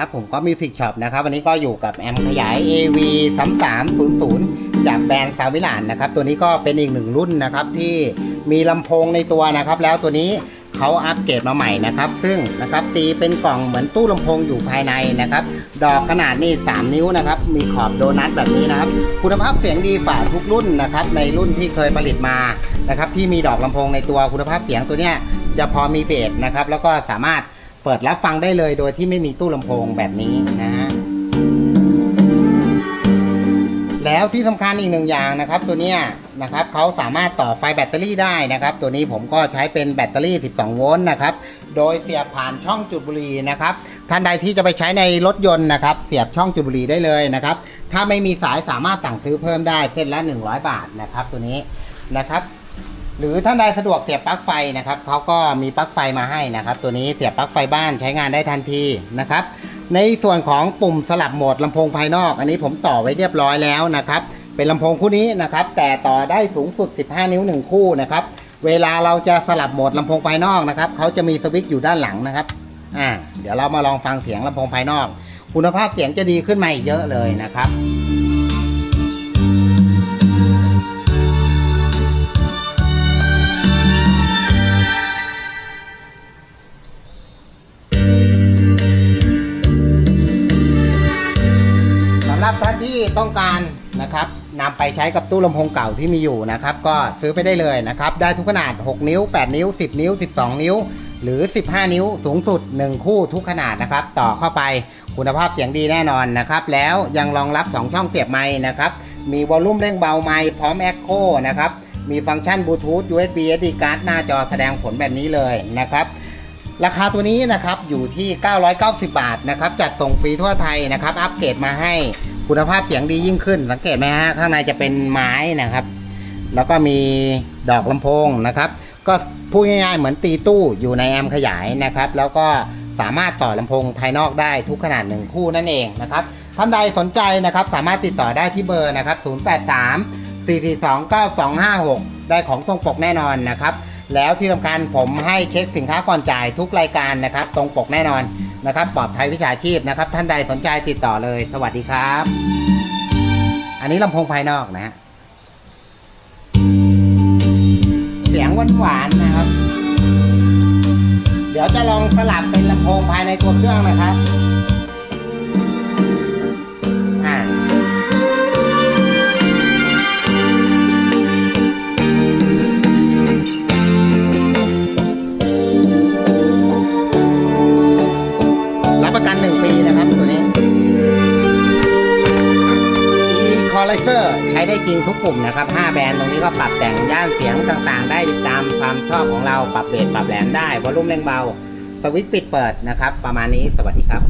ครับผมก็มิวสิกช็อปนะครับวันนี้ก็อยู่กับแอมขยาย AV 3300 จากแบรนด์ซาวิลานนะครับ ตัวนี้ก็เป็นอีกหนึ่งรุ่นนะครับที่มีลำโพงในตัวนะครับ แล้วตัวนี้เขาอัปเกรดมาใหม่นะครับ ซึ่งนะครับตีเป็นกล่องเหมือนตู้ลำโพงอยู่ภายในนะครับ ดอกขนาดนี่3นิ้วนะครับ มีขอบโดนัทแบบนี้นะครับ คุณภาพเสียงดีฝ่าทุกรุ่นนะครับ ในรุ่นที่เคยผลิตมานะครับ ที่มีดอกลำโพงในตัวคุณภาพเสียงตัวเนี้ยจะพอมีเบสนะครับ แล้วก็สามารถ เปิดรับฟังได้เลยโดยที่ไม่มีตู้ลำโพงแบบนี้นะฮะแล้วที่สำคัญอีกหนึ่งอย่างนะครับตัวเนี้ยนะครับเขาสามารถต่อไฟแบตเตอรี่ได้นะครับ ตัวนี้ผมก็ใช้เป็นแบตเตอรี่ 12 โวลต์นะครับโดยเสียบผ่านช่องจุดบุหรี่นะครับท่านใดที่จะไปใช้ในรถยนต์นะครับ เสียบช่องจุดบุหรี่ได้เลยนะครับ ถ้าไม่มีสายสามารถสั่งซื้อเพิ่มได้เส้นละ 100 บาทนะครับ ตัวนี้นะครับ หรือท่านใดสะดวกเสียบปลั๊กไฟนะครับเขาก็มีปลั๊กไฟมาให้นะครับ ตัวนี้เสียบปลั๊กไฟบ้านใช้งานได้ทันทีนะครับ ในส่วนของปุ่มสลับโหมดลำโพงภายนอก อันนี้ผมต่อไว้เรียบร้อยแล้วนะครับ เป็นลำโพงคู่นี้นะครับ แต่ต่อได้สูงสุด 15 นิ้ว 1 คู่นะครับ เวลาเราจะสลับโหมดลำโพงภายนอกนะครับเขาจะมีสวิตช์อยู่ด้านหลังนะครับอ่าเดี๋ยวเรามาลองฟังเสียงลำโพงภายนอก คุณภาพเสียงจะดีขึ้นมาอีกเยอะเลยนะครับ ท่านที่ต้องการนะครับนำไปใช้กับตู้ลำโพงเก่าที่มีอยู่นะครับ ก็ซื้อไปได้เลยนะครับ ได้ทุกขนาด 6 นิ้ว 8 นิ้ว 10 นิ้ว 12 นิ้ว หรือ 15 นิ้วสูงสุด 1 คู่ทุกขนาดนะครับ ต่อเข้าไปคุณภาพเสียงดีแน่นอนนะครับ แล้วยังรองรับ 2 ช่องเสียบไม้นะครับ มีวอลลุ่มเร่งเบาไมค์พร้อมแอคโคนะครับ มีฟังก์ชันบลูทูธ USB SD card หน้าจอแสดงผลแบบนี้เลยนะครับราคาตัวนี้นะครับอยู่ที่ 990 บาทนะครับ จัดส่งฟรีทั่วไทยนะครับ อัปเกรดมาให้ คุณภาพเสียงดียิ่งขึ้น สังเกตไหมฮะข้างในจะเป็นไม้นะครับ แล้วก็มีดอกลำโพงนะครับ ก็พูดง่ายๆเหมือนตีตู้อยู่ในแอมขยายนะครับ แล้วก็สามารถต่อลำโพงภายนอกได้ทุกขนาดหนึ่งคู่นั่นเองนะครับท่านใดสนใจนะครับสามารถติดต่อได้ที่เบอร์นะครับ 083 442 9256 ได้ของตรงปกแน่นอนนะครับ แล้วที่สำคัญผมให้เช็คสินค้าก่อนจ่ายทุกรายการนะครับ ตรงปกแน่นอน นะครับปลอดภัยวิชาชีพนะครับ ท่านใดสนใจติดต่อเลย สวัสดีครับ อันนี้ลำโพงภายนอกนะฮะเสียงหวานๆนะครับ เดี๋ยวจะลองสลับเป็นลำโพงภายในตัวเครื่องนะครับ อ่า l i z e r ใช้ได้จริงทุกปุ่มนะครับ 5 แบรนด์ตรงนี้ก็ปรับแต่งย่านเสียงต่างๆ ได้ตามความชอบของเราปรับเบสปรับแหลมได้วอลลุ่มเร่งเบา สวิตช์ปิดเปิดนะครับ ประมาณนี้สวัสดีครับ